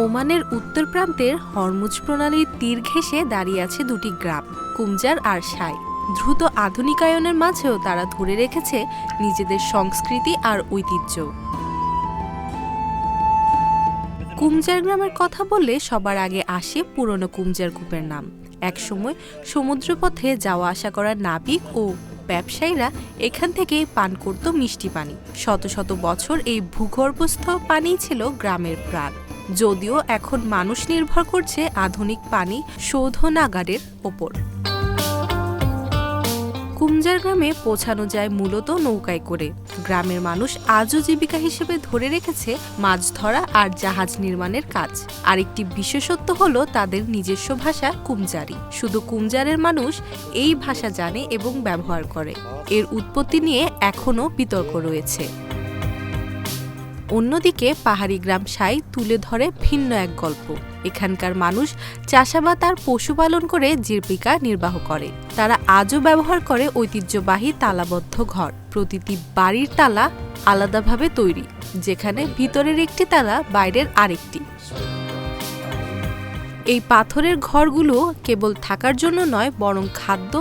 ওমানের উত্তর প্রান্তের হরমুজ প্রণালীর তীর ঘেঁষে দাঁড়িয়ে আছে দুটি গ্রাম, কুমজার আর সাই দ্রুত আধুনিকায়নের মাঝেও তারা ধরে রেখেছে নিজেদের সংস্কৃতি আর ঐতিহ্য। কুমজার গ্রামের কথা বললে সবার আগে আসে পুরনো কুমজার কূপের নাম। একসময় সমুদ্রপথে যাওয়া আসা করা নাবিক ও ব্যবসায়ীরা এখান থেকে পান করত মিষ্টি পানি। শত শত বছর এই ভূগর্ভস্থ পানিই ছিল গ্রামের প্রাণ। যদিও এখন মানুষ নির্ভর করছে আধুনিক পানি শোধনাগারের ওপর। কুমজার গ্রামে পৌঁছানো যায় মূলত নৌকায় করে। গ্রামের মানুষ আজও জীবিকা হিসেবে ধরে রেখেছে মাছ ধরা আর জাহাজ নির্মাণের কাজ। আরেকটি বিশেষত্ব হলো তাদের নিজস্ব ভাষা কুমজারি। শুধু কুমজারের মানুষ এই ভাষা জানে এবং ব্যবহার করে। এর উৎপত্তি নিয়ে এখনও বিতর্ক রয়েছে। অন্যদিকে পাহাড়ি গ্রাম সাই তুলে ধরে ভিন্ন এক গল্প। এখানকার মানুষ চাষাবাদ আর পশুপালন করে জীবিকা নির্বাহ করে। তারা আজও ব্যবহার করে ঐতিহ্যবাহী তালাবদ্ধ ঘর। প্রতিটি বাড়ির তালা আলাদাভাবে তৈরি, যেখানে ভিতরের একটি তালা বাইরের আরেকটি। এই পাথরের ঘরগুলো কেবল থাকার জন্য নয়, বরং খাদ্য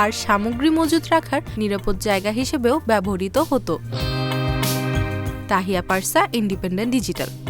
আর সামগ্রী মজুত রাখার নিরাপদ জায়গা হিসেবেও ব্যবহৃত হতো। Tahia Parsa, Independent Digital.